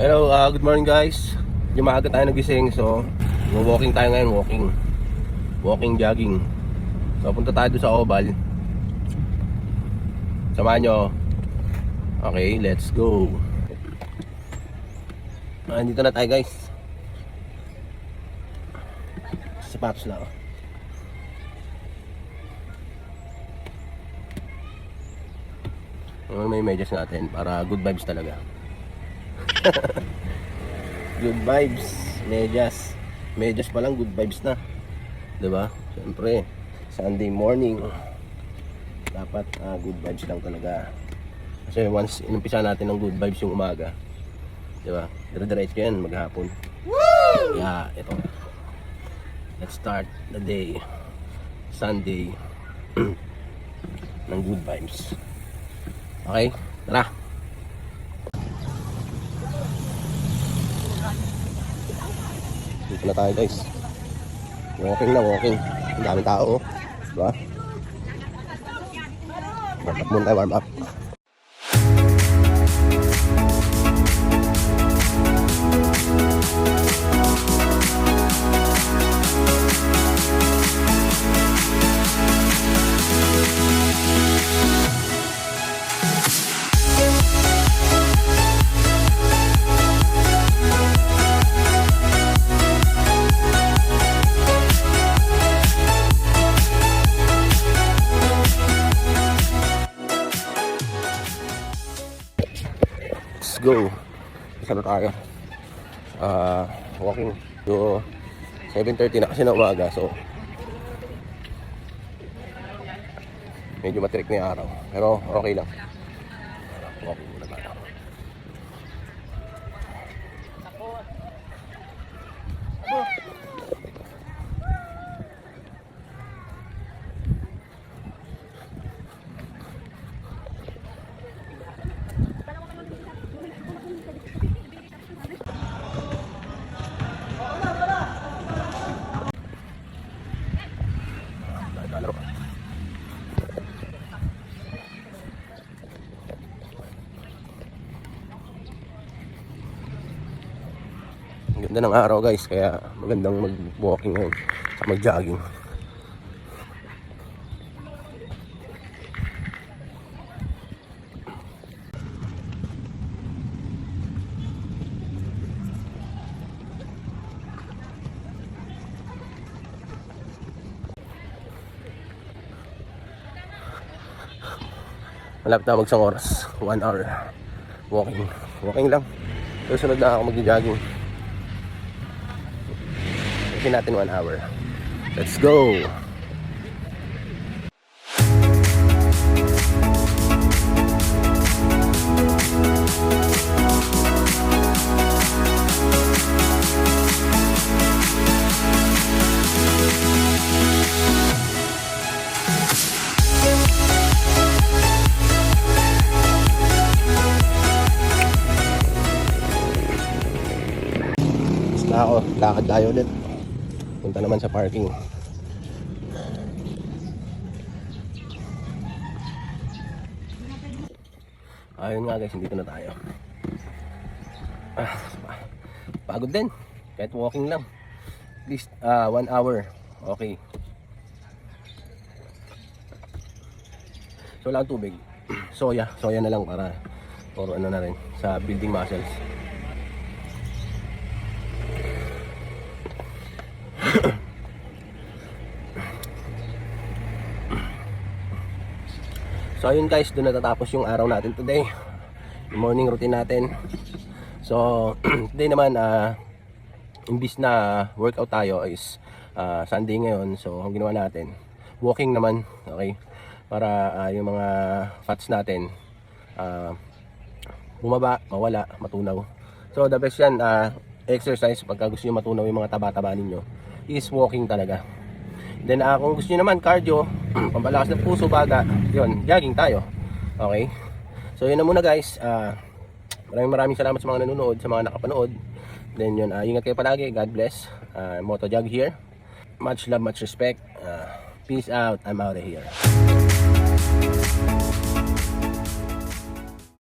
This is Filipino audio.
Hello, uh, good morning guys. Yung maaga tayo nagising, so walking tayo ngayon, walking. Walking, jogging. So punta tayo sa Oval. Samahan nyo. Okay, let's go. Ah, dito na tayo guys. Sapatos lang. Ano may medyas natin para good vibes talaga. good vibes, medyas. Medyas pa lang good vibes na. 'Di ba? Siyempre, Sunday morning dapat ah, good vibes lang talaga. Kasi once inumpisa natin ng good vibes yung umaga, 'di ba? Dire-diretso 'yan maghapon. Woo! Yeah, ito. Let's start the day. Sunday ng good vibes. Okay, tara. Dito na tayo guys. Walking na walking. Ang daming tao. oh. Diba? Warm up muna tayo, warm up. Go. Isa na tayo. Ah, walking to 7.30 na kasi na umaga. So, medyo matrik na yung araw. Pero okay lang. Ganda ng araw guys, kaya magandang mag-walking ngayon mag-jogging. Malapit na magsang oras. One hour. Walking. Walking lang. Susunod na ako mag-jogging. Kasi natin one hour. Let's go! Lakad tayo ulit. Punta naman sa parking. Ayun nga guys, dito na tayo. Ah, pagod din. Kahit walking lang. At least ah, one hour. Okay. So lang tubig. Soya. Soya na lang para or ano na rin sa building muscles. So ayun guys, doon natatapos yung araw natin today. Morning routine natin. So today naman ah imbis na workout tayo is ah, Sunday ngayon. So ang ginawa natin, walking naman, okay? Para ah, yung mga fats natin ah, bumaba, mawala, matunaw. So the best yan ah, exercise pagka gusto niyo matunaw yung mga taba-taba ninyo is walking talaga. Then ah, kung gusto niyo naman cardio, pampalakas ng puso, baga, yun, jogging tayo. Okay? So yun na muna guys. Ah, maraming maraming salamat sa mga nanonood, sa mga nakapanood. Then yun, ah, ingat kayo palagi. God bless. Ah, Moto Jog here. Much love, much respect. Ah, peace out. I'm out of here.